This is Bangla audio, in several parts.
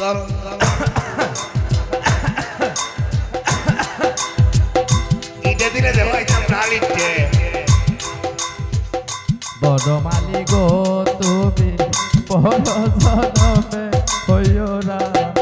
দারুণ দারুণ ইটা দিলে দেবো এটা না লিখছে বড় মালি গো তুমি বড় জনমে হইও না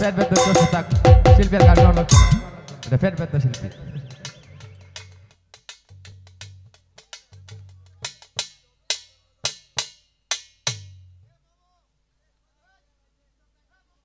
বেদ করতে থাক শিল্পীর গান De fet, vet de sentit.